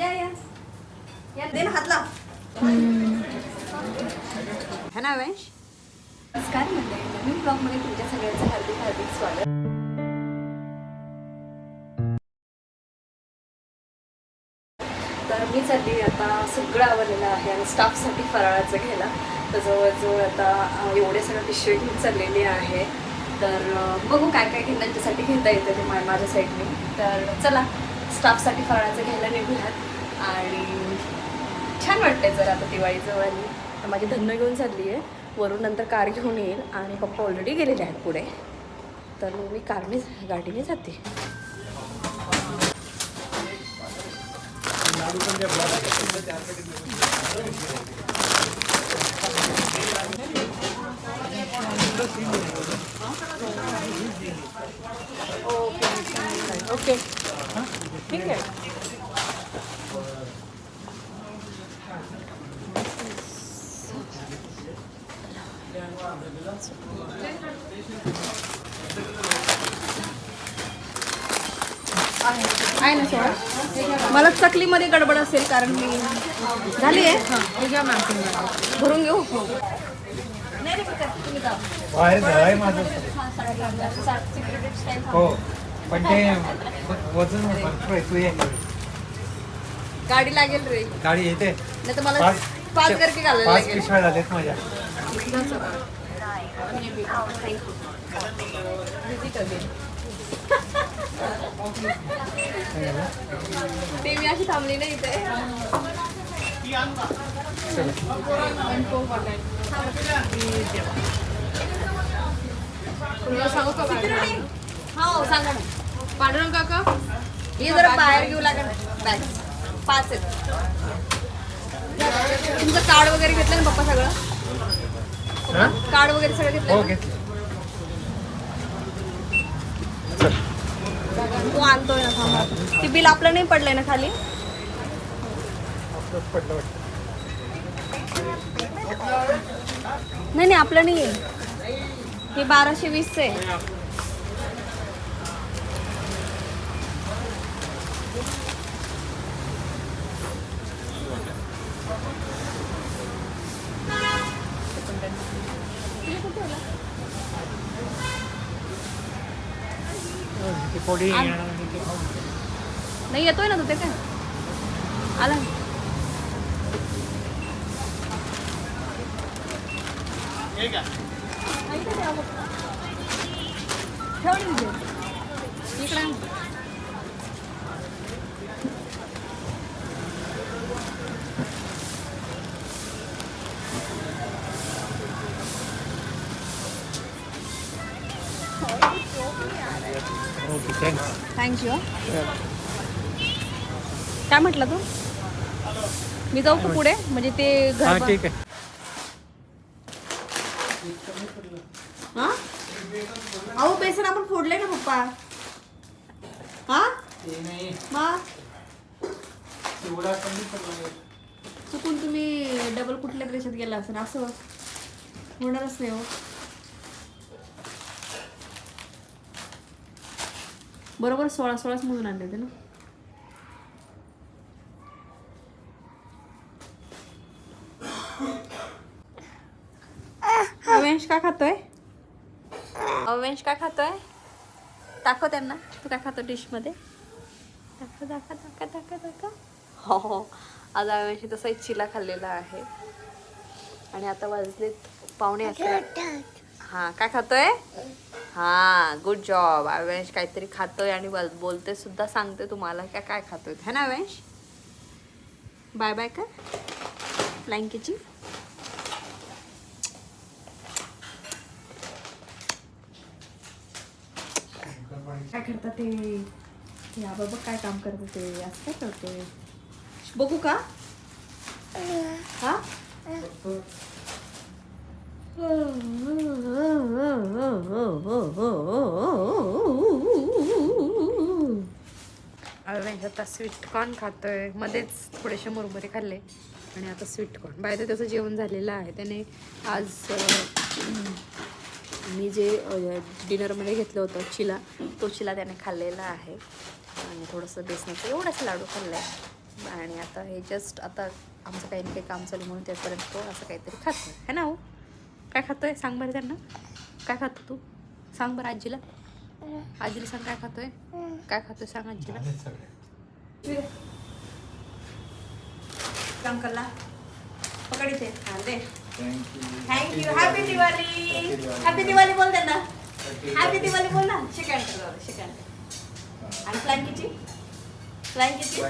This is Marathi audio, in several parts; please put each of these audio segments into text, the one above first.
या या. या दे ना हात लाव. है ना वेश नमस्कार मंडळी. नवीन ब्लॉगमध्ये तुमच्या सगळ्यांचं हार्दिक हार्दिक स्वागत. तर मी चालली आता सगळं आवडलेलं आहे आणि स्टाफसाठी फराळाचं घ्यायला. तर जवळजवळ आता एवढे सगळं पिशवे घेऊन चाललेली आहे. तर बघू काय काय घेऊन त्यांच्यासाठी घेता येतं ते माझ्या साईडने तर चला स्टाफसाठी फराळाचं घ्यायला निघूयात. आणि छान वाटतंय जर आता दिवाळी जवळ आली तर माझी धन्न घेऊन चालली आहे. वरून नंतर कार घेऊन येईल आणि पप्पा ऑलरेडी गेलेले आहेत पुढे. तर मग मी कारने गाडीने जाते. ओके. ठीक आहे. आहे ना सोळा मला चकलीमध्ये गडबड असेल कारण मी झाली आहे. भरून घेऊ? हा, हो. पण ते वजन भरपूर आहे तू ये. गाडी लागेल रे. गाडी येते. नाही तर मला पाच घालायला लागेल. पिशव्या झालेत माझ्या. ते मी अशी थांबली नाही इथे. सांगू का? हो सांगा ना. पांडुरंग काका? हे जरा बाहेर घेऊ लागेल. बॅग पाच आहेत. तुमचं कार्ड वगैरे घेतलं ना पप्पा सगळं? कार्ड वगैरे सगळं घेतलं हो ना? घेतली. तो आणतोय ना थांबा ते बिल आपलं नाही पडलंय ना खाली? नाही नाही आपलं नाही आहे हे बाराशे वीसचं आहे. ती पोळी आण. नाही येतोय ना तू ते काय आला ना. नाही का ते आलं? ठेव ना इथे. इकडे आण. थँक्यू काय म्हटलं तू? मी जाऊ का पुढे? म्हणजे ते हा घर ठीक आहे. हा? अहो बेसन आपण फोडले ना पप्पा? हा? मग चुकून तुम्ही डबल कुठल्या देशात गेला असं होणारच नाही हो. बरोबर सोळा सोळाच म्हणून आणले ते ना. अवेंश काय खातोय? अवेंश काय खातोय? दाखव त्यांना. तू काय खातो डिशमध्ये दाखव दाखव दाखव दाखव दाखव. हो हो. आज अवेंशी तसा एक चिला खाल्लेला आहे. आणि आता वाजलेत पावणे अकरा. हां काय खातोय? हां गुड जॉब अवेंश काहीतरी खातोय आणि बोल- बोलते सुद्धा सांगते तुम्हाला. काय काय खातोय? है ना अवेंश बाय बाय का फ्लँकीची काय करतात ते? या बाबा काय काम करतात ते असं काय करतोय बघू का? हा? आता स्वीट कॉर्न खातोय. मध्येच थोडेसे मुरमुरे खाल्ले. आणि आता स्वीट कॉर्न बाय त्याचं जेवण झालेलं आहे. त्याने आज मी जे डिनरमध्ये घेतलं होतं चिला तो चिला त्याने खाल्लेला आहे. आणि थोडंसं बेसनाचं एवढाच लाडू खाल्ला. आहे आणि आता हे जस्ट आता आमचं काही ना काही काम चालू म्हणून त्यापर्यंत तो असं काहीतरी खातो है ना हो? काय खातोय? सांग बरं त्यांना. काय खातो तू? सांग बरं आजीला. आजीला सांग काय खातोय? काय खातोय सांग आजीला. झाले सगळे अंकलला पकड इथे हा दे thank you thank you happy Diwali happy Diwali बोल त्यांना हॅपी दिवाळी बोल ना. शिकायला कर शिकायला आणि फ्लँकीची फ्लँकीची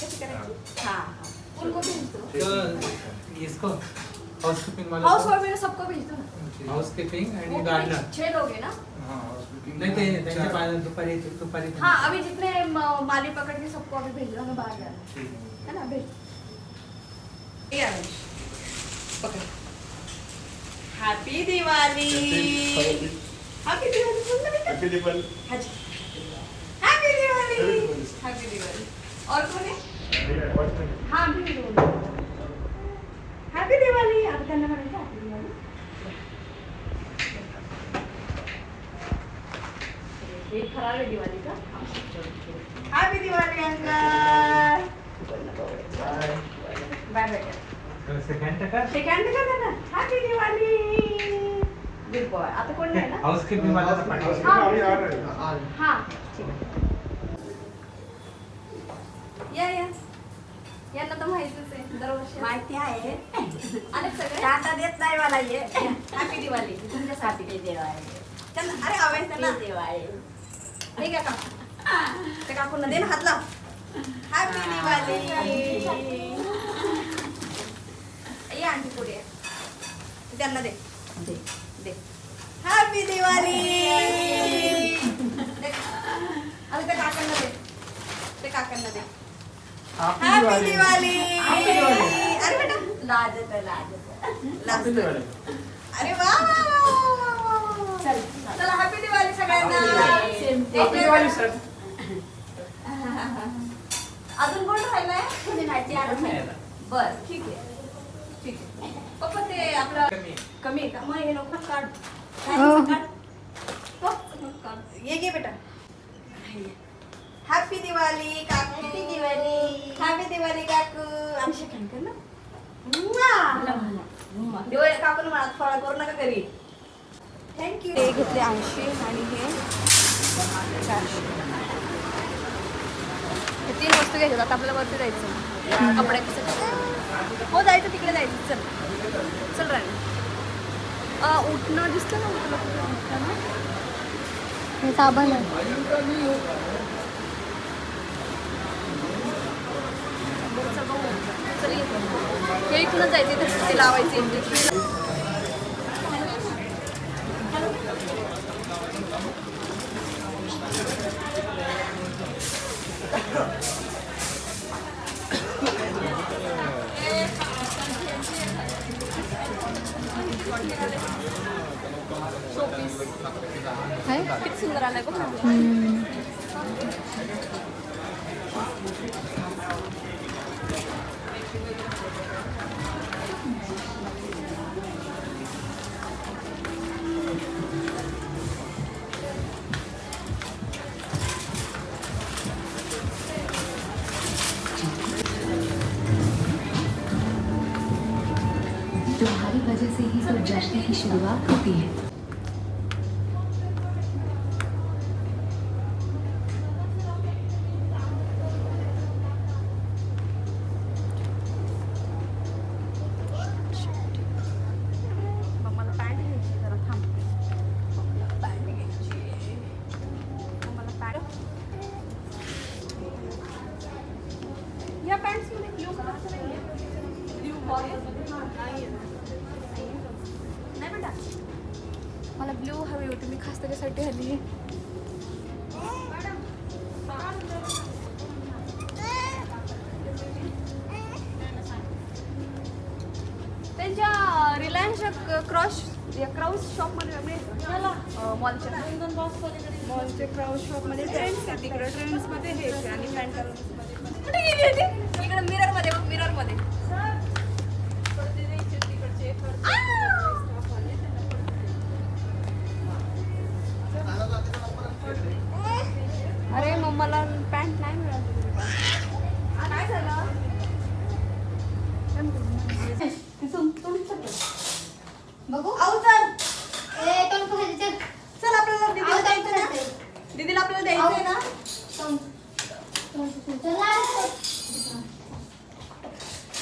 कशी करायची हा. हा उनको भेज दो। तो इसको हाउसकीपिंग वाला हाउस वाइफ में सबको भेज दो। ना हाउसकीपिंग वो आणि तो गार्डनर छह लोग हैं ना? नाही ते त्यांच्या पायाला दुपारी दुपारी हाँ अभी जितने माली पकड़ के सबको अभी भेज दो हमें बाहर जाना है। ना भेज। ये आवेश, पकड़। हैप्पी दिवाली। हैप्पी दिवाली बोल ना बेटा। हाँ जी। हैप्पी दिवाली हैप्पी दिवाली और कौन है? हाँ भी हैप्पी दिवाली आप करना पड़ेगा हैप्पी दिवाली है हैप्पी दिवाली अंकल बाय बेटा सेकंड का सेकंड का ना हैप्पी दिवाली गुड बॉय आता कोण नाही ना? हाउसकीपिंग वाला हाँ. हाँ ठीक आहे. या या. यांना तर माहितीच आहे दरवर्षी. माहिती आहे. आले सगळे? आता देत नाही मला ये हॅपी दिवाळी तुमच्यासाठी. दिवाळी त्यांना अरे त्यांना ते दिवाळी ठीक आहे का? ते काकूंना दे ना हात लाव. हॅपी दिवाळी ये आणखी पुढे ये. त्यांना दे. दे. दे. हॅपी दिवाळी दे. अरे ते काकांना दे. ते काकांना दे. हॅपी दिवाळी. अरे बेटा. लाजत लाजत लास्ट अरे वा चला. हॅपी दिवाळी सगळ्यांना. अजून कोण राहिलंय? तुम्ही माहिती आहे बर ठीक आहे. ठीक आहे. पप्पा ते आपलं कमी आहे. का? मग हे लोक काढ काढ. हो, काढ. ये घे बेटा. हॅपी दिवाळी काकू. Happy दिवाळी. हॅपी दिवाळी काकू. आम्ही शिकण कर ना. दिवाळी काकून म्हणा फळा करू नका घरी. थँक्यू हे घेतले ऐंशी आणि हे हे. तीन वस्तू घ्यायच्यात आता आपल्याला वरती जायचं कपड्याचं हो जायचं तिकडे जायचं. चल. चल राणी. उठणं दिसलं ना उठलं. साबण आहे. चल हे जायचं. इथे ते लावायचे. ही तो जश्न की शुरुआत होती है मग मला पॅन्ट घ्यायची जरा थांब मला पॅन्ट घ्यायची मग मला पॅन्ट या पॅन्ट्समध्ये ब्ल्यू कलरचं नाही आहे ब्ल्यू नाही नाही बेटा मला ब्ल्यू हवी होती मी खास त्याच्यासाठी हली त्यांच्या रिलायन्सच्या क्रॉस या क्राऊस शॉपमध्ये मिळेल मॉलच्या मॉलच्या क्राऊस शॉपमध्ये ट्रेंड्स आहे. तिकडे ट्रेंड्समध्ये हे आणि पॅन्ट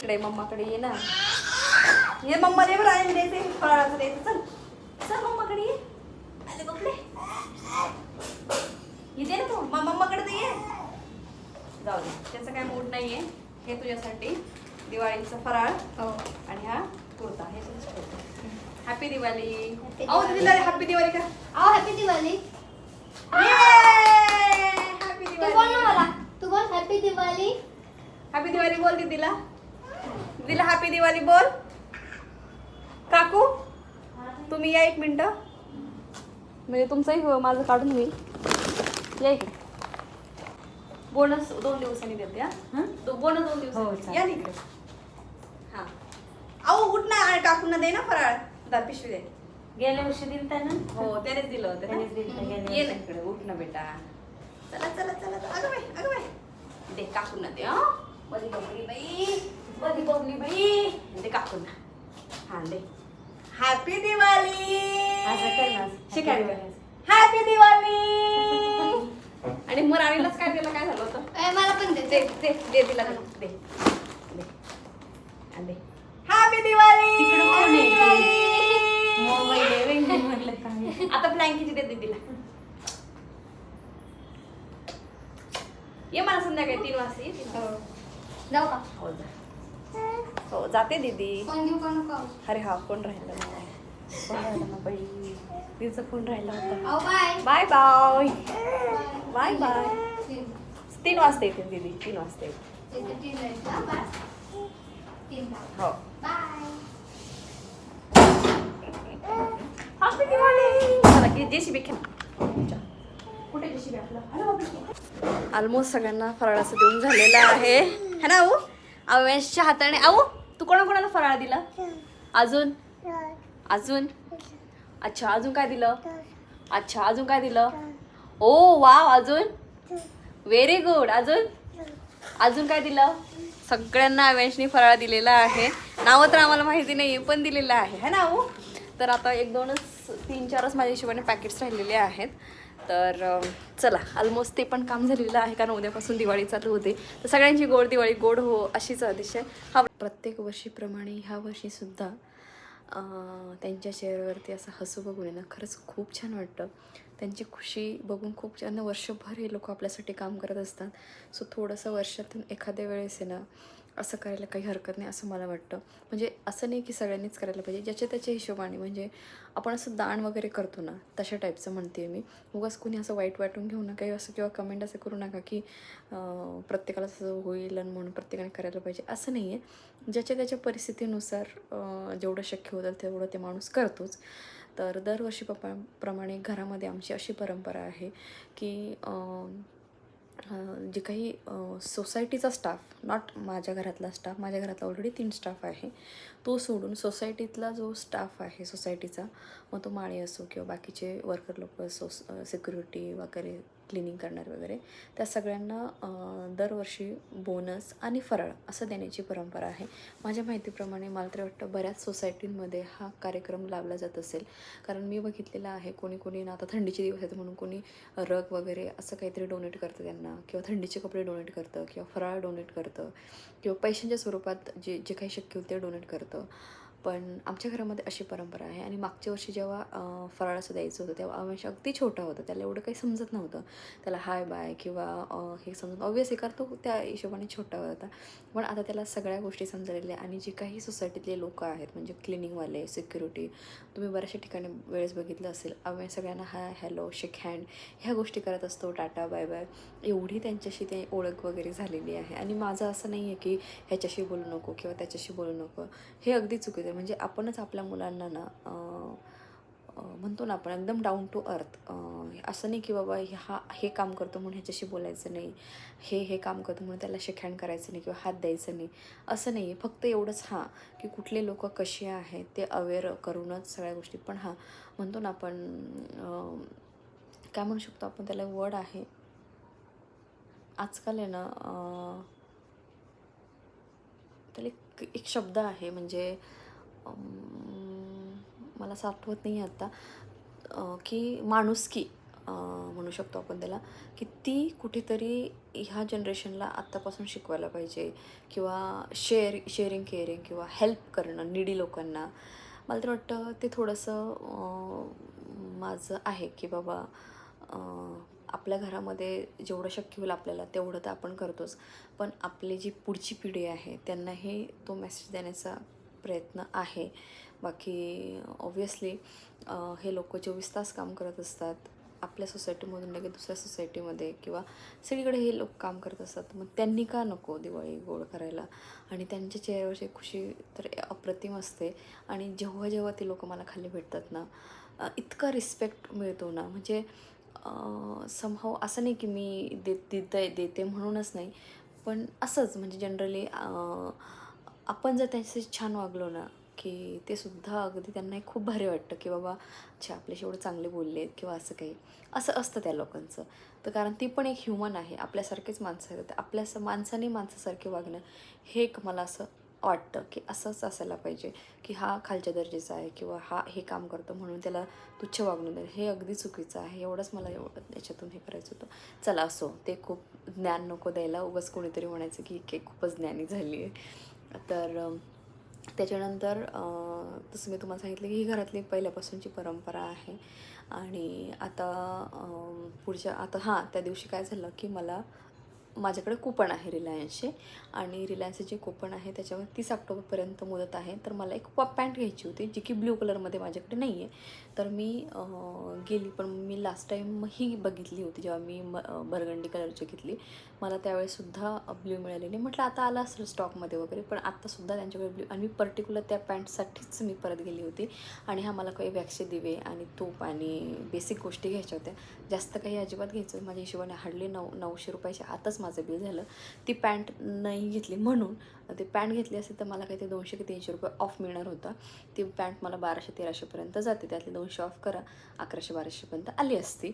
इकडे मम्माकडे ये ना. ये मम्मा दे बरं आणि द्यायचे फराळाचं द्यायचं चल. चल मम्माकडे ये. आले बघले इथे ना तू. मम्माकडे तर ये. जाऊ दे. त्याचं काय मूड नाहीये. हे तुझ्यासाठी दिवाळीचं फराळ हो. आणि हा कुर्ता. हे हॅपी दिवाळी आऊ दीदीला हॅपी दिवाळी का आओ हॅपी दिवाळी हॅपी तू बोल ना दिवाळी मला. तू बोल हॅपी दिवाळी हॅपी दिवाळी बोल दीदीला. दीदीला हॅपी दिवाळी बोल. काकू तुम्ही या एक मिनिट. म्हणजे तुमचंही हो, माझं काढून होईल या इकडे. बोनस दोन दिवसांनी देते हा? बोनस दोन दिवसांनी. या ना इकडे. हा. अहो उठ ना आणि काकूंना दे ना फराळ. दा पिशवी दे. गेल्या वर्षी दिल त्यानं हो त्यानेच दिलं होतं ना. त्यानेच दिलं होतं, गेल्या ये ना वर्षी. इकडे उठ ना बेटा. चला चला चला चला. अगं बाई अगं बाई. दे काकूंना दे हा. बरी बाई. बरी बबली बाई दे काकूंना हा दे हॅपी दिवाळी असं कर ना, शिकाय happy दिवाळी. हॅपी दिवाळी आणि मग राणीलाच काय दिलं काय झालं होतं ए, मला पण दे दे दे दे तिला दे दे दे आणि दे हॅपी दिवाळी तिकडं कोण आहे? दिवाळी! मोबाईल आहे, वेगळी म्हटलं काय आता ब्लँकेची दे दीदीला ये मला संध्याकाळी तीन वाजता ये तीन वाजता. जाऊ का हो जा हो जाते दीदी. अरे हा कोण राहिला ना कोण राहिला ना बाई. तिचा फोन राहिला होता? बाय. Bye bye. बाय. तीन. वाजता येते दीदी तीन वाजता येते हो ऑलमोस्ट सगळ्यांना फराळाचं देऊन झालेलं आहे. है ना आऊ अवेशच्या हाताने आऊ तू कोणाकोणाला फराळ दिला? अजून? अजून? अच्छा अजून काय दिलं? अच्छा अजून काय दिलं? ओ वाव अजून? व्हेरी गुड अजून? अजून काय दिलं? सगळ्यांना अवेशनी फराळ दिलेला आहे. नावं तर आम्हाला माहिती नाही पण दिलेलं आहे. है ना तर आता एक दोनच तीन चारच माझ्या हिशोबाने पॅकेट्स राहिलेले आहेत. तर चला ऑलमोस्ट ते पण काम झालेलं आहे कारण उद्यापासून दिवाळी चालू होते. तर सगळ्यांची गोड दिवाळी गोड हो अशीच अतिशय. हा प्रत्येक वर्षीप्रमाणे ह्या वर्षीसुद्धा त्यांच्या चेहऱ्यावरती असं हसू बघून आहे ना खरंच खूप छान वाटतं. त्यांची खुशी बघून खूप छान वर्षभर हे लोक आपल्यासाठी काम करत असतात. सो थोडंसं वर्षातून एखाद्या वेळेस आहे ना असं करायला काही हरकत नाही असं मला वाटतं. म्हणजे असं नाही की सगळ्यांनीच करायला पाहिजे. ज्याच्या त्याच्या हिशोबाने म्हणजे आपण असं दान वगैरे करतो ना तशा टाईपचं म्हणते मी. उगाच कोणी असं वाईट वाटून घेऊ नका काही असं किंवा कमेंट असं करू नका की प्रत्येकाला असं होईल आणि म्हणून प्रत्येकाने करायला पाहिजे. असं नाही आहे ज्याच्या त्याच्या परिस्थितीनुसार जेवढं शक्य होतं तेवढं ते माणूस करतोच. तर दरवर्षी पप्पा प्रमाणे घरामध्ये आमची अशी परंपरा आहे की जे काही सोसायटीचा स्टाफ नॉट माझ्या घरातला स्टाफ माझ्या घरातला ऑलरेडी तीन स्टाफ आहे. तो सोडून सोसायटीतला जो स्टाफ आहे सोसायटीचा मग तो माळी असो किंवा बाकीचे वर्कर लोक असो सिक्युरिटी वगैरे क्लिनिंग करणार वगैरे त्या सगळ्यांना दरवर्षी बोनस आणि फराळ असं देण्याची परंपरा आहे. माझ्या माहितीप्रमाणे मला तरी वाटतं बऱ्याच सोसायटींमध्ये हा कार्यक्रम लावला जात असेल. कारण मी बघितलेला आहे कोणी कोणी ना आता थंडीचे दिवस आहेत म्हणून कोणी रग वगैरे असं काहीतरी डोनेट करतं त्यांना किंवा थंडीचे कपडे डोनेट करतं किंवा फराळ डोनेट करतं किंवा पैशांच्या स्वरूपात जे जे काही शक्य होते ते डोनेट करतं. पण आमच्या घरामध्ये अशी परंपरा आहे. आणि मागच्या वर्षी जेव्हा फराळाचं द्यायचं होतं तेव्हा अमेश अगदी छोटा होता त्याला एवढं काही समजत नव्हतं. त्याला हाय बाय किंवा हे समजून ऑब्वियसली कारण तो त्या हिशोबाने छोटा होता. पण आता त्याला सगळ्या गोष्टी समजलेल्या आणि जे काही सोसायटीतले लोक आहेत म्हणजे क्लिनिंगवाले सिक्युरिटी तुम्ही बऱ्याचशा ठिकाणी वेळेस बघितलं असेल आम्ही सगळ्यांना हाय हॅलो शेक हँड ह्या गोष्टी करत असतो. टाटा बाय बाय एवढी त्यांच्याशी ते ओळख वगैरे झालेली आहे. आणि माझं असं नाही आहे की ह्याच्याशी बोलू नको किंवा त्याच्याशी बोलू नको. हे अगदी चुकीचं वगैरे म्हणजे आपणच आपल्या मुलांना ना म्हणतो ना आपण एकदम डाऊन टू अर्थ असं नाही की बाबा हा हे काम करतो म्हणून ह्याच्याशी बोलायचं नाही. हे हे काम करतो म्हणून त्याला शिक्षण करायचं नाही किंवा हात द्यायचं नाही. असं नाही आहे. फक्त एवढंच हां की कुठले लोक कसे आहेत ते अवेअर करूनच सगळ्या गोष्टी. पण हां म्हणतो ना आपण काय म्हणू शकतो आपण त्याला वर्ड आहे. आजकाल आहे ना त्याला एक एक शब्द आहे. म्हणजे मला असं आठवत नाही आहे आत्ता की माणुसकी म्हणू शकतो आपण त्याला की ती कुठेतरी ह्या जनरेशनला आत्तापासून शिकवायला पाहिजे किंवा शेअर शेअरिंग केअरिंग किंवा हेल्प करणं निडी लोकांना. मला तर वाटतं ते थोडंसं माझं आहे की बाबा आपल्या घरामध्ये जेवढं शक्य होईल आपल्याला तेवढं तर आपण करतोच. पण आपली जी पुढची पिढी आहे त्यांनाही तो मेसेज देण्याचा प्रयत्न आहे. बाकी ऑब्वियसली हे लोक चोवीस तास काम करत असतात आपल्या सोसायटीमधून लगेच दुसऱ्या सोसायटीमध्ये किंवा सगळीकडे हे लोक काम करत असतात मग त्यांनी का नको दिवाळी गोड करायला? आणि त्यांच्या चेहऱ्यावरची खुशी तर अप्रतिम असते. आणि जेव्हा जेव्हा ते लोक मला खाली भेटतात ना इतका रिस्पेक्ट मिळतो ना. म्हणजे समहाव असं नाही की मी देत देते देते म्हणूनच नाही. पण असंच म्हणजे जनरली आपण जर त्यांच्याशी छान वागलो ना की ते सुद्धा अगदी त्यांना एक खूप भारी वाटतं की बाबा अच्छा आपल्याशी एवढं चांगले बोलले किंवा असं काही. असं असतं त्या लोकांचं. तर कारण ती पण एक ह्युमन आहे. आपल्यासारखेच माणसं आहेत. आपल्या स- माणसाने माणसासारखे वागणं हे एक मला असं वाटतं की असंच असायला पाहिजे की हा खालच्या दर्जेचा आहे किंवा हा हे काम करतो म्हणून त्याला तुच्छ वागणूक दे हे अगदी चुकीचं आहे. एवढंच मला एवढं याच्यातून हे करायचं होतं. चला असो ते खूप ज्ञान नको द्यायला. उगाच कोणीतरी म्हणायचं की खूपच ज्ञानी झाली आहे तर त्याच्यानंतर तसं मी तुम्हाला सांगितलं की ही घरातली पहिल्यापासूनची परंपरा आहे. आणि आता पुढच्या आता हां त्या दिवशी काय झालं की मला माझ्याकडे कूपन आहे रिलायन्सचे आणि रिलायन्सचे जे कूपन आहे त्याच्यावर तीस ऑक्टोबरपर्यंत मुदत आहे. तर मला एक पॉप पॅन्ट घ्यायची होती जी की ब्ल्यू कलरमध्ये माझ्याकडे नाही आहे तर मी गेली पण मी लास्ट टाईम ही बघितली होती जेव्हा मी म बरगंडी कलरची घेतली. मला त्यावेळेससुद्धा ब्ल्यू मिळालेली. म्हटलं आता आला असेल स्टॉकमध्ये वगैरे पण आत्तासुद्धा त्यांच्याकडे ब्ल्यू आणि मी पर्टिक्युलर त्या पॅन्टसाठीच मी परत गेली होती. आणि हा मला काही वॅक्सचे दिवे आणि तूप आणि बेसिक गोष्टी घ्यायच्या होत्या. जास्त काही अजिबात घ्यायचं माझ्या हिशोबाने हार्डली नऊ नऊशे रुपयाच्या आतच माझं बिल झालं ती पॅन्ट नाही घेतली म्हणून ते पॅन्ट घेतली असेल तर मला काही ते दोनशे की तीनशे रुपये ऑफ मिळणार होता. ती पॅन्ट मला बाराशे तेराशेपर्यंत जाते त्यातले दोनशे ऑफ करा अकराशे बाराशेपर्यंत आली असती.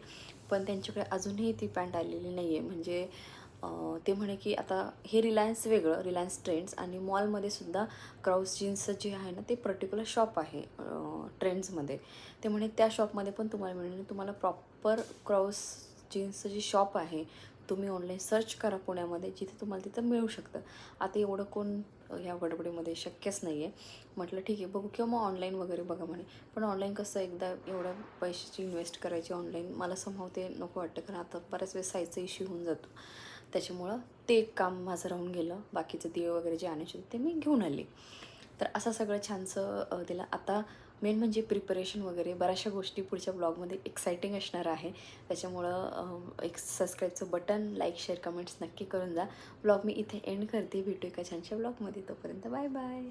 पण त्यांच्याकडे अजूनही ती पॅन्ट आलेली नाही आहे म्हणजे ते म्हणे की आता हे रिलायन्स वेगळं रिलायन्स ट्रेंड्स आणि मॉलमध्ये सुद्धा क्राऊस जीन्सचं जे आहे ना ते पर्टिक्युलर शॉप आहे ट्रेंड्समध्ये. ते म्हणे त्या शॉपमध्ये पण तुम्हाला मिळेल तुम्हाला प्रॉपर क्रॉस जीन्सचं जे शॉप आहे तुम्ही ऑनलाईन सर्च करा पुण्यामध्ये जिथे तुम्हाला तिथं मिळू शकतं. आता एवढं कोण ह्या गडबडीमध्ये शक्यच नाही आहे म्हटलं ठीक आहे बघू किंवा मग ऑनलाईन वगैरे बघा म्हणे. पण ऑनलाईन कसं एकदा एवढ्या पैशाची इन्व्हेस्ट करायची ऑनलाईन मला समोर ते नको वाटतं. कारण आता बऱ्याच वेळेस साईजचा इश्यू होऊन जातो. त्याच्यामुळं ते एक काम माझं राहून गेलं. बाकीचं दिवे वगैरे जे आणायचे होते ते मी घेऊन आले. तर असं सगळं छानसं दिलं. आता मेन म्हणजे प्रिपरेशन वगैरे बऱ्याचशा गोष्टी पुढच्या ब्लॉगमध्ये एक्साइटिंग असणार आहे. त्याच्यामुळं एक सबस्क्राईबचं बटन लाईक शेअर कमेंट्स नक्की करून जा. ब्लॉग मी इथे एंड करते. भेटू एका छानशा ब्लॉगमध्ये. तोपर्यंत बाय बाय